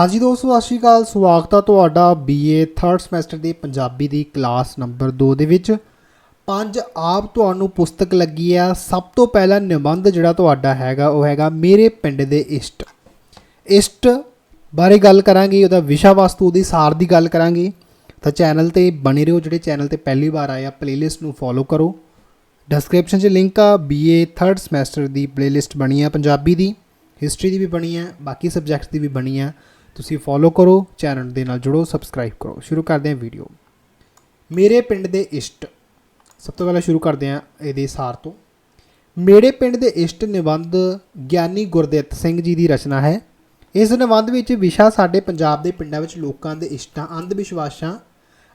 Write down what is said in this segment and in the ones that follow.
ਹਾਂਜੀ ਦੋਸਤੋ, ਸਤਿ ਸ਼੍ਰੀ ਅਕਾਲ। ਸਵਾਗਤ ਆ ਤੁਹਾਡਾ BA 3rd ਸਮੈਸਟਰ ਦੀ ਪੰਜਾਬੀ ਦੀ ਕਲਾਸ ਨੰਬਰ 2 ਦੇ ਵਿੱਚ। ਪੰਜ ਆਪ ਤੁਹਾਨੂੰ ਪੁਸਤਕ ਲੱਗੀ ਆ। ਸਭ ਤੋਂ ਪਹਿਲਾ ਨਿਬੰਧ ਜਿਹੜਾ ਤੁਹਾਡਾ ਹੈਗਾ, ਉਹ ਹੈਗਾ ਮੇਰੇ ਪਿੰਡ ਦੇ ਇਸ਼ਟ। ਇਸ਼ਟ ਬਾਰੇ ਗੱਲ ਕਰਾਂਗੇ, ਉਹਦਾ ਵਿਸ਼ਾ ਵਸਤੂ, ਉਹਦੀ ਸਾਰ ਦੀ ਗੱਲ ਕਰਾਂਗੇ। ਤਾਂ ਚੈਨਲ ਤੇ ਬਣੇ ਰਹੋ, ਜਿਹੜੇ ਚੈਨਲ ਤੇ ਪਹਿਲੀ ਵਾਰ ਆਏ ਆ ਪਲੇਲਿਸਟ ਨੂੰ ਫੋਲੋ ਕਰੋ। ਡਿਸਕ੍ਰਿਪਸ਼ਨ 'ਚ ਲਿੰਕ ਆ BA 3rd ਸਮੈਸਟਰ ਦੀ ਪਲੇਲਿਸਟ ਬਣੀ ਆ ਪੰਜਾਬੀ ਦੀ। ਹਿਸਟਰੀ ਦੀ ਵੀ ਬਣੀ ਆ, ਬਾਕੀ ਸਬਜੈਕਟਸ ਦੀ ਵੀ ਬਣੀ ਆ। ਤੁਸੀਂ ਫੋਲੋ ਕਰੋ ਚੈਨਲ ਦੇ ਨਾਲ ਜੁੜੋ ਸਬਸਕ੍ਰਾਈਬ ਕਰੋ। ਸ਼ੁਰੂ ਕਰਦੇ ਹਾਂ ਵੀਡੀਓ ਮੇਰੇ ਪਿੰਡ ਦੇ ਇਸ਼ਟ। ਸਭ ਤੋਂ ਪਹਿਲਾਂ ਸ਼ੁਰੂ ਕਰਦੇ ਹਾਂ ਇਹਦੇ ਸਾਰ ਤੋਂ। ਮੇਰੇ ਪਿੰਡ ਦੇ ਇਸ਼ਟ ਨਿਬੰਧ ਗਿਆਨੀ ਗੁਰਦਿੱਤ ਸਿੰਘ ਜੀ ਦੀ ਰਚਨਾ ਹੈ। ਇਸ ਨਿਬੰਧ ਵਿੱਚ ਵਿਸ਼ਾ ਸਾਡੇ ਪੰਜਾਬ ਦੇ ਪਿੰਡਾਂ ਵਿੱਚ ਲੋਕਾਂ ਦੇ ਇਸ਼ਟਾਂ ਅੰਧ ਵਿਸ਼ਵਾਸਾਂ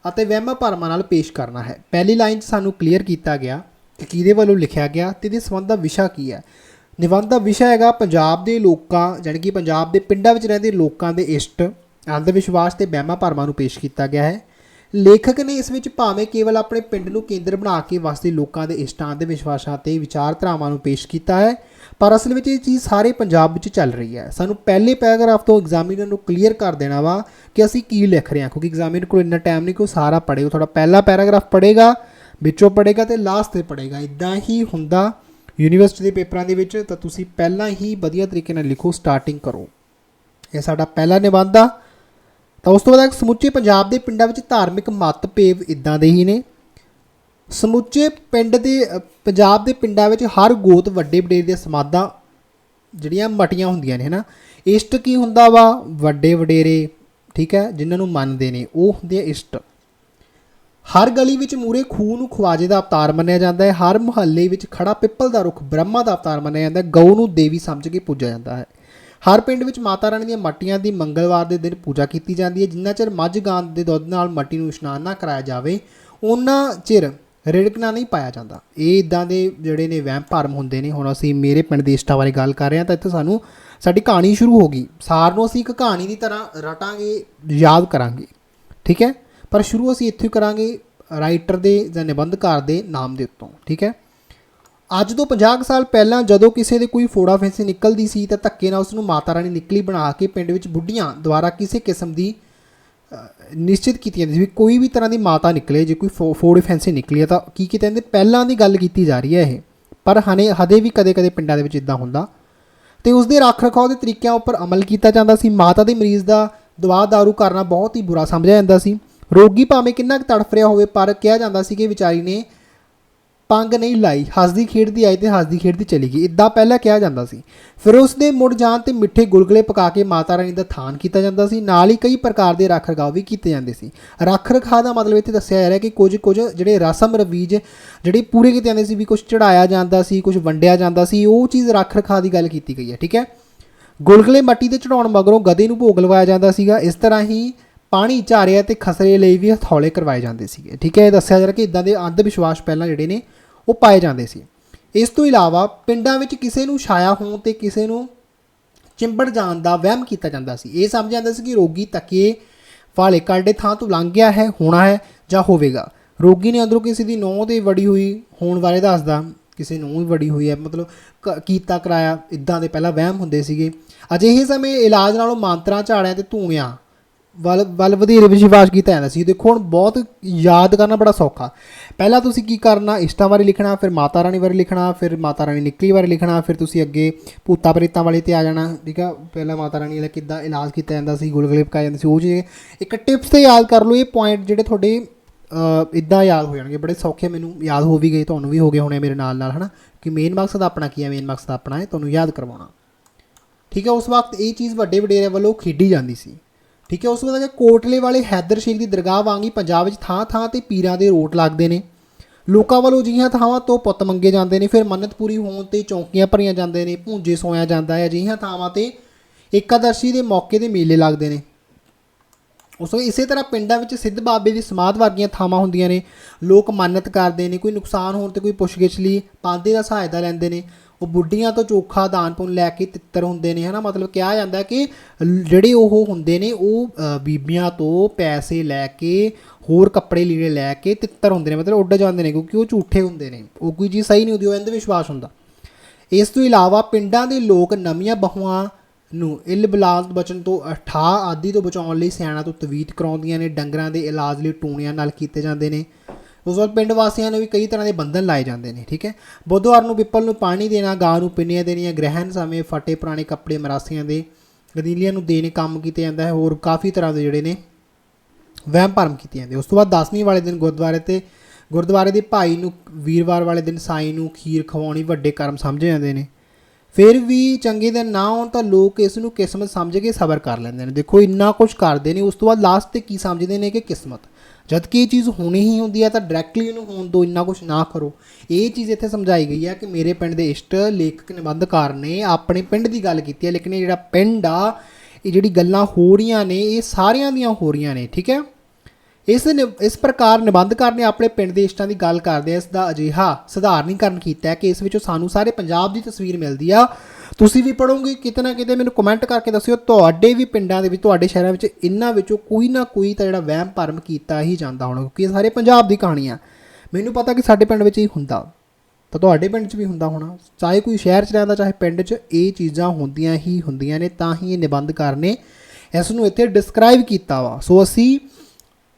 ਅਤੇ ਵਹਿਮਾਂ ਭਰਮਾਂ ਨਾਲ ਪੇਸ਼ ਕਰਨਾ ਹੈ। ਪਹਿਲੀ ਲਾਈਨ 'ਚ ਸਾਨੂੰ ਕਲੀਅਰ ਕੀਤਾ ਗਿਆ ਕਿ ਕਿਹਦੇ ਵੱਲੋਂ ਲਿਖਿਆ ਗਿਆ ਤੇ ਇਹਦੇ ਸੰਬੰਧ ਦਾ ਵਿਸ਼ਾ ਕੀ ਹੈ। ਨਿਬੰਧ ਦਾ ਵਿਸ਼ਾ ਹੈਗਾ ਪੰਜਾਬ ਦੇ ਲੋਕਾਂ, ਜਾਣੀ ਕਿ ਪੰਜਾਬ ਦੇ ਪਿੰਡਾਂ ਵਿੱਚ ਰਹਿੰਦੇ ਲੋਕਾਂ ਦੇ ਇਸ਼ਟ ਅੰਧ ਵਿਸ਼ਵਾਸ ਤੇ ਵਹਿਮਾਂ ਭਰਮਾਂ ਨੂੰ ਪੇਸ਼ ਕੀਤਾ ਗਿਆ ਹੈ। ਲੇਖਕ ਨੇ ਇਸ ਵਿੱਚ ਭਾਵੇਂ ਕੇਵਲ ਆਪਣੇ ਪਿੰਡ ਨੂੰ ਕੇਂਦਰ ਬਣਾ ਕੇ ਵਸਦੇ ਲੋਕਾਂ ਦੇ ਇਸ਼ਟਾਂ ਦੇ ਵਿਸ਼ਵਾਸਾਂ ਤੇ ਵਿਚਾਰਧਾਰਾਵਾਂ ਨੂੰ ਪੇਸ਼ ਕੀਤਾ ਹੈ, ਪਰ ਅਸਲ ਵਿੱਚ ਇਹ ਚੀਜ਼ ਸਾਰੇ ਪੰਜਾਬ ਵਿੱਚ ਚੱਲ ਰਹੀ ਹੈ। ਸਾਨੂੰ ਪਹਿਲੇ ਪੈਰਾਗ੍ਰਾਫ ਤੋਂ ਐਗਜ਼ਾਮੀਨਰ ਨੂੰ ਕਲੀਅਰ ਕਰ ਦੇਣਾ ਵਾ ਕਿ ਅਸੀਂ ਕੀ ਲਿਖ ਰਹੇ ਹਾਂ, ਕਿਉਂਕਿ ਐਗਜ਼ਾਮੀਨਰ ਕੋਲ ਇੰਨਾ ਟਾਈਮ ਨਹੀਂ ਕਿ ਉਹ ਸਾਰਾ ਪੜ੍ਹੇ, ਉਹ ਥੋੜਾ ਪਹਿਲਾ ਪੈਰਾਗ੍ਰਾਫ ਪੜ੍ਹੇਗਾ, ਵਿੱਚੋਂ ਪੜ੍ਹੇਗਾ ਤੇ ਲਾਸਟ ਤੇ ਪੜ੍ਹੇਗਾ। ਇਦਾਂ ਹੀ ਹੁੰਦਾ ਯੂਨੀਵਰਸਿਟੀ ਦੇ ਪੇਪਰਾਂ ਦੇ ਵਿੱਚ ਤਾਂ ਤੁਸੀਂ ਪਹਿਲਾਂ ਹੀ ਵਧੀਆ ਤਰੀਕੇ ਨਾਲ ਲਿਖੋ ਸਟਾਰਟਿੰਗ ਕਰੋ। ਇਹ ਸਾਡਾ ਪਹਿਲਾ ਨਿਬੰਧ ਆ। ਤਾਂ ਉਸ ਤੋਂ ਬਾਅਦ ਸਮੁੱਚੇ ਪੰਜਾਬ ਦੇ ਪਿੰਡਾਂ ਵਿੱਚ ਧਾਰਮਿਕ ਮਤਭੇਵ ਇਦਾਂ ਦੇ ਹੀ ਨੇ। ਸਮੁੱਚੇ ਪਿੰਡ ਦੇ, ਪੰਜਾਬ ਦੇ ਪਿੰਡਾਂ ਵਿੱਚ ਹਰ ਗੋਤ ਵੱਡੇ ਵਡੇਰੇ ਦੀਆਂ ਸਮਾਧਾਂ ਜਿਹੜੀਆਂ ਮਟੀਆਂ ਹੁੰਦੀਆਂ ਨੇ, ਹਨਾ? ਇਸ਼ਟ ਕੀ ਹੁੰਦਾ ਵਾ? ਵੱਡੇ ਵਡੇਰੇ, ਠੀਕ ਹੈ? ਜਿਨ੍ਹਾਂ ਨੂੰ ਮੰਨਦੇ ਨੇ, ਉਹ ਹੁੰਦੇ ਆ ਇਸ਼ਟ। ਹਰ ਗਲੀ ਵਿੱਚ ਮੂਰੇ ਖੂਹ ਨੂੰ ਖਵਾਜੇ ਦਾ ਅਵਤਾਰ ਮੰਨਿਆ ਜਾਂਦਾ ਹੈ। ਹਰ ਮੁਹੱਲੇ ਵਿੱਚ ਖੜਾ ਪਿੱਪਲ ਦਾ ਰੁੱਖ ਬ੍ਰਹਮਾ ਦਾ ਅਵਤਾਰ ਮੰਨਿਆ ਜਾਂਦਾ ਹੈ। ਗਊ ਨੂੰ ਦੇਵੀ ਸਮਝ ਕੇ ਪੂਜਿਆ ਜਾਂਦਾ ਹੈ। ਹਰ ਪਿੰਡ ਵਿੱਚ ਮਾਤਾ ਰਾਣੀ ਦੀਆਂ ਮੱਟੀਆਂ ਦੀ ਮੰਗਲਵਾਰ ਦੇ ਦਿਨ ਪੂਜਾ ਕੀਤੀ ਜਾਂਦੀ ਹੈ। ਜਿੰਨਾ ਚਿਰ ਮੱਝ ਗਾਂ ਦੇ ਦੁੱਧ ਨਾਲ ਮੱਟੀ ਨੂੰ ਇਸ਼ਨਾਨ ਨਾ ਕਰਾਇਆ ਜਾਵੇ ਉਹਨਾਂ ਚਿਰ ਰਿੜਕਣਾ ਨਹੀਂ ਪਾਇਆ ਜਾਂਦਾ। ਇਹ ਇਦਾਂ ਦੇ ਜਿਹੜੇ ਨੇ ਵਹਿਮ ਭਰਮ ਹੁੰਦੇ ਨੇ। ਹੁਣ ਅਸੀਂ ਮੇਰੇ ਪਿੰਡ ਦੀ ਇਸ਼ਟਾ ਬਾਰੇ ਗੱਲ ਕਰ ਰਹੇ ਹਾਂ ਤਾਂ ਇੱਥੇ ਸਾਨੂੰ ਸਾਡੀ ਕਹਾਣੀ ਸ਼ੁਰੂ ਹੋ ਗਈ। ਸਾਰ ਨੂੰ ਅਸੀਂ ਇੱਕ ਕਹਾਣੀ ਦੀ ਤਰ੍ਹਾਂ ਰਟਾਂਗੇ, ਯਾਦ ਕਰਾਂਗੇ। ਠੀਕ ਹੈ? ਪਰ ਸ਼ੁਰੂ ਅਸੀਂ ਇੱਥੇ ਕਰਾਂਗੇ ਰਾਈਟਰ ਦੇ ਜਾਂ ਨਿਬੰਧਕਾਰ ਦੇ ਨਾਮ ਦੇ ਉੱਤੋਂ, ਠੀਕ ਹੈ? ਅੱਜ ਤੋਂ 50 ਕੁ ਸਾਲ ਪਹਿਲਾਂ ਜਦੋਂ ਕਿਸੇ ਦੇ ਕੋਈ ਫੋੜਾ ਫੈਂਸੀ ਨਿਕਲਦੀ ਸੀ ਤਾਂ ਧੱਕੇ ਨਾਲ ਉਸ ਨੂੰ ਮਾਤਾ ਰਾਣੀ ਨਿਕਲੀ ਬਣਾ ਕੇ ਪਿੰਡ ਵਿੱਚ ਬੁੱਢੀਆਂ ਦੁਆਰਾ ਕਿਸੇ ਕਿਸਮ ਦੀ ਨਿਸ਼ਚਿਤ ਕੀਤੀ ਜਾਂਦੀ ਸੀ ਵੀ ਕੋਈ ਵੀ ਤਰ੍ਹਾਂ ਦੀ ਮਾਤਾ ਨਿਕਲੇ, ਜੇ ਕੋਈ ਫੋ- ਫੋੜ ਫੈਂਸੀ ਨਿਕਲੀ ਹੈ ਤਾਂ ਕੀ ਕੀਤੇ ਜਾਂਦੇ ਪਹਿਲਾਂ ਦੀ ਗੱਲ ਕੀਤੀ ਜਾ ਰਹੀ ਹੈ ਇਹ? ਪਰ ਹਨੇ ਹਦੇ ਵੀ ਕਦੇ-ਕਦੇ ਪਿੰਡਾਂ ਦੇ ਵਿੱਚ ਇਦਾਂ ਹੁੰਦਾ। ਤੇ ਉਸ ਦੇ ਰੱਖ ਰਖਾਓ ਦੇ ਤਰੀਕਿਆਂ ਉੱਪਰ ਅਮਲ ਕੀਤਾ ਜਾਂਦਾ ਸੀ। ਮਾਤਾ ਦੇ ਮਰੀਜ਼ ਦਾ ਦਵਾ ਦਾਰੂ ਕਰਨਾ ਬਹੁਤ ਹੀ ਬੁਰਾ ਸਮਝਿਆ ਜਾਂਦਾ ਸੀ। ਰੋਗੀ ਭਾਵੇਂ ਕਿੰਨਾ ਕੁ ਤੜਫ ਰਿਹਾ ਹੋਵੇ, ਪਰ ਕਿਹਾ ਜਾਂਦਾ ਸੀ ਕਿ ਵਿਚਾਰੀ ਨੇ ਪੰਗ ਨਹੀਂ ਲਾਈ। ਹੱਸਦੀ ਖੇਡਦੀ ਆਈ ਤੇ ਹੱਸਦੀ ਖੇਡਦੀ ਚਲੀ ਗਈ। ਇਦਾਂ ਪਹਿਲਾਂ ਕਿਹਾ ਜਾਂਦਾ ਸੀ। ਫਿਰ ਉਸ ਦੇ ਮੁੜ ਜਾਣ ਤੇ ਮਿੱਠੇ ਗੁਲਗੁਲੇ ਪਕਾ ਕੇ ਮਾਤਾ ਰਾਣੀ ਦਾ ਥਾਨ ਕੀਤਾ ਜਾਂਦਾ ਸੀ। ਨਾਲ ਹੀ ਕਈ ਪ੍ਰਕਾਰ ਦੇ ਰੱਖ ਰਖਾਵ ਵੀ ਕੀਤੇ ਜਾਂਦੇ ਸੀ। ਰੱਖ ਰਖਾ ਦਾ ਮਤਲਬ ਇੱਥੇ ਦੱਸਿਆ ਜਾ ਰਿਹਾ ਕਿ ਕੁਝ ਕੁਝ ਜਿਹੜੇ ਰਸਮ ਰਵੀਜ ਜਿਹੜੇ ਪੂਰੇ ਕੀਤੇ ਜਾਂਦੇ ਸੀ ਵੀ ਕੁਝ ਚੜਾਇਆ ਜਾਂਦਾ ਸੀ ਕੁਝ ਵੰਡਿਆ ਜਾਂਦਾ ਸੀ, ਉਹ ਚੀਜ਼ ਰੱਖ ਰਖਾ ਦੀ ਗੱਲ ਕੀਤੀ ਗਈ ਹੈ। ਠੀਕ ਹੈ? ਗੁਲਗਲੇ ਮੱਟੀ ਤੇ ਚੜਾਉਣ ਮਗਰੋਂ ਗਧੇ ਨੂੰ ਭੋਗ ਲਵਾਇਆ ਜਾਂਦਾ ਸੀਗਾ। ਇਸ ਤਰ੍ਹਾਂ ਹੀ ਪਾਣੀ ਝਾਰਿਆ ਤੇ ਖਸਰੇ ਲਈ ਵੀ ਹਥੌਲੇ ਕਰਵਾਏ ਜਾਂਦੇ ਸੀਗੇ। ਠੀਕ ਹੈ, ਇਹ ਦੱਸਿਆ ਜਾ ਰਿਹਾ ਕਿ ਇਦਾਂ ਦੇ ਅੰਧ ਵਿਸ਼ਵਾਸ ਪਹਿਲਾਂ ਜਿਹੜੇ ਨੇ, ਉਹ ਪਾਏ ਜਾਂਦੇ ਸੀ। ਇਸ ਤੋਂ ਇਲਾਵਾ ਪਿੰਡਾਂ ਵਿੱਚ ਕਿਸੇ ਨੂੰ ਛਾਇਆ ਹੋਣ ਤੇ ਕਿਸੇ ਨੂੰ ਚਿੰਬੜ ਜਾਣ ਦਾ ਵਹਿਮ ਕੀਤਾ ਜਾਂਦਾ ਸੀ। ਇਹ ਸਮਝ ਜਾਂਦਾ ਸੀ ਕਿ ਰੋਗੀ ਤੱਕੇ ਵਾਲੇ ਕਾਲਡੇ ਥਾਂ ਤੋਂ ਲੰਘ ਗਿਆ ਹੈ, ਹੋਣਾ ਹੈ ਜਾਂ ਹੋਵੇਗਾ। ਰੋਗੀ ਨੇ ਅੰਦਰੋਂ ਕਿਸੇ ਦੀ ਨੌਂ ਤੇ ਵੜੀ ਹੋਈ ਹੋਣ ਬਾਰੇ ਦੱਸਦਾ, ਕਿਸੇ ਨੂੰ ਵੀ ਵੜੀ ਹੋਈ ਹੈ, ਮਤਲਬ ਕ- ਕੀਤਾ ਕਰਾਇਆ, ਇਦਾਂ ਦੇ ਪਹਿਲਾਂ ਵਹਿਮ ਹੁੰਦੇ ਸੀਗੇ। ਅਜਿਹੇ ਸਮੇਂ ਇਲਾਜ ਨਾਲੋਂ ਮੰਤਰਾਂ ਝਾੜਿਆਂ ਤੇ ਧੂਣਿਆਂ ਵੱਲ ਵੱਲ ਵਧੇਰੇ ਵਿਸ਼ਵਾਸ ਕੀਤਾ ਜਾਂਦਾ ਸੀ। ਦੇਖੋ, ਹੁਣ ਬਹੁਤ ਯਾਦ ਕਰਨਾ ਬੜਾ ਸੌਖਾ। ਪਹਿਲਾਂ ਤੁਸੀਂ ਕੀ ਕਰਨਾ? ਇਸ਼ਟਾਂ ਬਾਰੇ ਲਿਖਣਾ, ਫਿਰ ਮਾਤਾ ਰਾਣੀ ਬਾਰੇ ਲਿਖਣਾ, ਫਿਰ ਮਾਤਾ ਰਾਣੀ ਨਿਕਲੀ ਬਾਰੇ ਲਿਖਣਾ, ਫਿਰ ਤੁਸੀਂ ਅੱਗੇ ਭੂਤਾਂ ਪ੍ਰੇਤਾਂ ਵਾਲੇ ਤੇ ਆ ਜਾਣਾ, ਠੀਕ ਆ? ਪਹਿਲਾਂ ਮਾਤਾ ਰਾਣੀ ਦਾ ਕਿੱਦਾਂ ਇਲਾਜ ਕੀਤਾ ਜਾਂਦਾ ਸੀ, ਗੁਲਗੁਲੇ ਪਕਾਏ ਜਾਂਦੇ ਸੀ, ਉਹ ਚੀਜ਼ ਇੱਕ ਟਿਪਸ ਤੇ ਯਾਦ ਕਰ ਲਓ, ਇਹ ਪੁਆਇੰਟ ਜਿਹੜੇ ਤੁਹਾਡੇ ਇਦਾਂ ਯਾਦ ਹੋ ਜਾਣਗੇ। ਬੜੇ ਸੌਖੇ ਮੈਨੂੰ ਯਾਦ ਹੋ ਵੀ ਗਏ, ਤੁਹਾਨੂੰ ਵੀ ਹੋ ਗਏ ਹੋਣੇ ਮੇਰੇ ਨਾਲ ਨਾਲ ਹਨਾ? ਕਿ ਮੇਨ ਮਕਸਦ ਆਪਣਾ ਕੀ ਹੈ? ਮੇਨ ਮਕਸਦ ਆਪਣਾ ਹੈ, ਤੁਹਾਨੂੰ ਯਾਦ ਕਰਵਾਉਣਾ। ਠੀਕ ਹੈ ਉਸ ਵਕਤ ਇਹ ਚੀਜ਼ ਵੱਡੇ ਵਡੇਰੇ ਵੱਲੋਂ ਖੇਡੀ ਜਾਂਦੀ ਸੀ। ਠੀਕ ਹੈ, ਉਸ ਤੋਂ ਬਾਅਦ ਕੋਟਲੇ ਵਾਲੇ ਹੈਦਰ ਸ਼ੇਖ ਦੀ ਦਰਗਾਹ ਵਾਂਗੀ ਪੰਜਾਬ ਵਿੱਚ ਥਾਂ ਥਾਂ ਤੇ ਪੀਰਾਂ ਦੇ ਰੋਟ ਲੱਗਦੇ ਨੇ। ਲੋਕਾਂ ਵੱਲੋਂ ਅਜਿਹੀਆਂ ਥਾਵਾਂ ਤੋਂ ਪੁੱਤ ਮੰਗੇ ਜਾਂਦੇ ਨੇ। ਫਿਰ ਮੰਨਤ ਪੂਰੀ ਹੋਣ ਤੇ ਚੌਂਕੀਆਂ ਭਰੀਆਂ ਜਾਂਦੇ ਨੇ, ਭੂੰਜੇ ਸੋਇਆ ਜਾਂਦਾ ਹੈ। ਅਜਿਹੀਆਂ ਥਾਵਾਂ ਤੇ ਏਕਾਦਸ਼ੀ ਦੇ ਮੌਕੇ ਦੇ ਮੇਲੇ ਲੱਗਦੇ ਨੇ। ਉਸ ਤੋਂ ਇਸੇ ਤਰ੍ਹਾਂ ਪਿੰਡਾਂ ਵਿੱਚ ਸਿੱਧ ਬਾਬੇ ਦੀ ਸਮਾਧ ਵਰਗੀਆਂ ਥਾਵਾਂ ਹੁੰਦੀਆਂ ਨੇ। ਲੋਕ ਮੰਨਤ ਕਰਦੇ ਨੇ, ਕੋਈ ਨੁਕਸਾਨ ਹੋਣ ਤੇ ਕੋਈ ਪੁੱਛਗਿੱਛ ਲਈ ਪਾਂਦੇ ਦਾ ਸਹਾਇਤਾ ਲੈਂਦੇ ਨੇ। ਉਹ ਬੁੱਢੀਆਂ ਤੋਂ ਚੋਖਾ ਦਾਨ ਪੁੰਨ ਲੈ ਕੇ ਤਿੱਤਰ ਹੁੰਦੇ ਨੇ, ਹਨਾ? ਮਤਲਬ ਕਿਹਾ ਜਾਂਦਾ ਕਿ ਜਿਹੜੇ ਉਹ ਹੁੰਦੇ ਨੇ, ਉਹ ਬੀਬੀਆਂ ਤੋਂ ਪੈਸੇ ਲੈ ਕੇ, ਹੋਰ ਕੱਪੜੇ ਲੀੜੇ ਲੈ ਕੇ ਤਿੱਤਰ ਹੁੰਦੇ ਨੇ, ਮਤਲਬ ਉੱਡ ਜਾਂਦੇ ਨੇ, ਕਿਉਂਕਿ ਉਹ ਝੂਠੇ ਹੁੰਦੇ ਨੇ। ਉਹ ਕੋਈ ਚੀਜ਼ ਸਹੀ ਨਹੀਂ ਹੁੰਦੀ, ਉਹ ਅੰਧ ਵਿਸ਼ਵਾਸ ਹੁੰਦਾ। ਇਸ ਤੋਂ ਇਲਾਵਾ ਪਿੰਡਾਂ ਦੇ ਲੋਕ ਨਵੀਆਂ ਬਹੂਆਂ ਨੂੰ ਇਲ ਬਲਾਸ ਬਚਨ ਤੋਂ ਅਠਾ ਆਦਿ ਤੋਂ ਬਚਾਉਣ ਲਈ ਸਿਆਣਾ ਤੋਂ ਤਵੀਤ ਕਰਾਉਂਦੀਆਂ ਨੇ, ਡੰਗਰਾਂ ਦੇ ਇਲਾਜ ਲਈ ਟੂਣਿਆਂ ਨਾਲ ਕੀਤੇ ਜਾਂਦੇ ਨੇ। ਉਸ ਤੋਂ ਬਾਅਦ ਪਿੰਡ ਵਾਸੀਆਂ ਨੂੰ ਵੀ ਕਈ ਤਰ੍ਹਾਂ ਦੇ ਬੰਧਨ ਲਾਏ ਜਾਂਦੇ ਨੇ, ਠੀਕ ਹੈ? ਬੁੱਧਵਾਰ ਨੂੰ ਪਿੱਪਲ ਨੂੰ ਪਾਣੀ ਦੇਣਾ, ਗਾਂ ਨੂੰ ਪਿੰਨੀਆਂ ਦੇਣੀਆਂ, ਗ੍ਰਹਿਣ ਸਮੇਂ ਫਟੇ ਪੁਰਾਣੇ ਕੱਪੜੇ ਮਰਾਸੀਆਂ ਦੇ ਗਦੀਲੀਆਂ ਨੂੰ ਦੇਣੇ ਕੰਮ ਕੀਤੇ ਜਾਂਦਾ ਹੈ, ਹੋਰ ਕਾਫੀ ਤਰ੍ਹਾਂ ਦੇ ਜਿਹੜੇ ਨੇ ਵਹਿਮ ਭਰਮ ਕੀਤੇ ਜਾਂਦੇ। ਉਸ ਤੋਂ ਬਾਅਦ ਦਸਵੀਂ ਵਾਲੇ ਦਿਨ ਗੁਰਦੁਆਰੇ ਤੇ, ਗੁਰਦੁਆਰੇ ਦੇ ਭਾਈ ਨੂੰ ਵੀਰਵਾਰ ਵਾਲੇ ਦਿਨ ਸਾਈ ਨੂੰ ਖੀਰ ਖਵਾਉਣੀ ਵੱਡੇ ਕਰਮ ਸਮਝੇ ਜਾਂਦੇ ਨੇ। ਫਿਰ ਵੀ ਚੰਗੇ ਦਿਨ ਨਾ ਹੋਣ ਤਾਂ ਲੋਕ ਇਸ ਨੂੰ ਕਿਸਮਤ ਸਮਝ ਕੇ ਸਬਰ ਕਰ ਲੈਂਦੇ ਨੇ। ਦੇਖੋ, ਇੰਨਾ ਕੁਝ ਕਰਦੇ ਨੇ, ਉਸ ਤੋਂ ਬਾਅਦ ਲਾਸਟ ਤੇ ਕੀ ਸਮਝਦੇ ਨੇ ਕਿ ਕਿਸਮਤ। ਜਦ ਕਿ ਇਹ ਚੀਜ਼ ਹੋਣੀ ਹੀ ਹੁੰਦੀ ਹੈ ਤਾਂ ਡਾਇਰੈਕਟਲੀ ਇਹਨੂੰ ਹੋਣ ਤੋਂ ਇੰਨਾ ਕੁਝ ਨਾ ਕਰੋ। ਇਹ ਚੀਜ਼ ਇੱਥੇ ਸਮਝਾਈ ਗਈ ਹੈ ਕਿ ਮੇਰੇ ਪਿੰਡ ਦੇ ਇਸ਼ਟ, ਲੇਖਕ, ਨਿਬੰਧਕਾਰ ਨੇ ਆਪਣੇ ਪਿੰਡ ਦੀ ਗੱਲ ਕੀਤੀ ਹੈ, ਲੇਕਿਨ ਇਹ ਜਿਹੜਾ ਪਿੰਡ ਆ, ਇਹ ਜਿਹੜੀ ਗੱਲਾਂ ਹੋ ਰਹੀਆਂ ਨੇ, ਇਹ ਸਾਰਿਆਂ ਦੀਆਂ ਹੋ ਰਹੀਆਂ ਨੇ, ਠੀਕ ਹੈ? ਇਸ ਨਿ- ਇਸ ਪ੍ਰਕਾਰ ਨਿਬੰਧਕਾਰ ਨੇ ਆਪਣੇ ਪਿੰਡ ਦੇ ਇਸ਼ਟਾਂ ਦੀ ਗੱਲ ਕਰਦੇ ਇਸ ਦਾ ਅਜਿਹਾ ਸਧਾਰਨੀਕਰਨ ਕੀਤਾ ਹੈ ਕਿ ਇਸ ਵਿੱਚੋਂ ਸਾਨੂੰ ਸਾਰੇ ਪੰਜਾਬ ਦੀ ਤਸਵੀਰ ਮਿਲਦੀ ਆ। ਤੁਸੀਂ ਵੀ ਪੜੋਗੇ ਕਿਤੇ ਨਾ ਕਿਤੇ ਮੈਨੂੰ ਕਮੈਂਟ ਕਰਕੇ ਦੱਸਿਓ, ਤੁਹਾਡੇ ਵੀ ਪਿੰਡਾਂ ਦੇ ਵਿੱਚ, ਤੁਹਾਡੇ ਸ਼ਹਿਰਾਂ ਵਿੱਚ, ਇਹਨਾਂ ਵਿੱਚੋਂ ਕੋਈ ਨਾ ਕੋਈ ਤਾਂ ਜਿਹੜਾ ਵਹਿਮ ਭਰਮ ਕੀਤਾ ਹੀ ਜਾਂਦਾ ਹੋਣਾ, ਕਿਉਂਕਿ ਇਹ ਸਾਰੇ ਪੰਜਾਬ ਦੀ ਕਹਾਣੀਆਂ ਮੈਨੂੰ ਪਤਾ ਕਿ ਸਾਡੇ ਪਿੰਡ ਵਿੱਚ ਹੀ ਹੁੰਦਾ। ਤਾਂ ਤੁਹਾਡੇ ਪਿੰਡ 'ਚ ਵੀ ਹੁੰਦਾ ਹੋਣਾ। ਚਾਹੇ ਕੋਈ ਸ਼ਹਿਰ 'ਚ ਰਹਿੰਦਾ, ਚਾਹੇ ਪਿੰਡ 'ਚ, ਇਹ ਚੀਜ਼ਾਂ ਹੁੰਦੀਆਂ ਹੀ ਹੁੰਦੀਆਂ ਨੇ, ਤਾਂ ਹੀ ਇਹ ਨਿਬੰਧਕਾਰ ਨੇ। ਇਸ ਨੂੰ ਇੱਥੇ ਡਿਸਕ੍ਰਾਈਬ ਕੀਤਾ ਵਾ। ਸੋ ਅਸੀਂ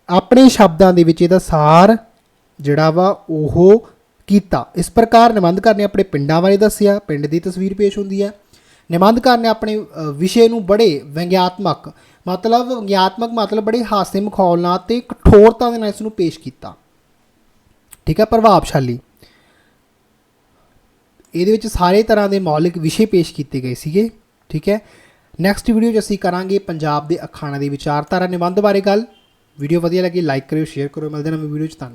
ਆਪਣੇ ਸ਼ਬਦਾਂ ਦੇ ਵਿੱਚ ਇਹਦਾ ਸਾਰ ਜਿਹੜਾ ਵਾ, ਉਹ ਕੀਤਾ। ਇਸ ਪ੍ਰਕਾਰ ਨਿਬੰਧਕਾਰ ਨੇ ਆਪਣੇ ਪਿੰਡਾਂ ਬਾਰੇ ਦੱਸਿਆ। ਪਿੰਡ ਦੀ ਤਸਵੀਰ ਪੇਸ਼ ਹੁੰਦੀ ਹੈ। ਨਿਬੰਧਕਾਰ ਨੇ ਆਪਣੇ ਵਿਸ਼ੇ ਨੂੰ ਬੜੇ ਵਿਅੰਗਾਤਮਕ ਮਤਲਬ ਵਿਅੰਗਾਤਮਕ ਮਤਲਬ ਬੜੇ ਹਾਸੇ ਮਖੌਲ ਨਾਲ ਤੇ ਕਠੋਰਤਾ ਦੇ ਨਾਲ ਇਸ ਨੂੰ ਪੇਸ਼ ਕੀਤਾ। ਠੀਕ ਹੈ, ਪ੍ਰਭਾਵਸ਼ਾਲੀ। ਇਹਦੇ ਵਿੱਚ ਸਾਰੇ ਤਰ੍ਹਾਂ ਦੇ ਮੌਲਿਕ ਵਿਸ਼ੇ ਪੇਸ਼ ਕੀਤੇ ਗਏ ਸੀਗੇ। ਠੀਕ ਹੈ। ਨੈਕਸਟ ਵੀਡੀਓ 'ਚ ਅਸੀਂ ਕਰਾਂਗੇ ਪੰਜਾਬ ਦੇ ਅਖਾਣਾਂ ਦੀ ਵਿਚਾਰਧਾਰਾ ਨਿਬੰਧ ਬਾਰੇ ਗੱਲ। ਵੀਡੀਓ ਵਧੀਆ ਲੱਗੀ ਲਾਈਕ ਕਰਿਓ ਸ਼ੇਅਰ ਕਰਿਓ। ਮਿਲਦੇ ਹਾਂ ਨਵੀਂ ਵੀਡੀਓ 'ਚ। ਤੁਹਾਨੂੰ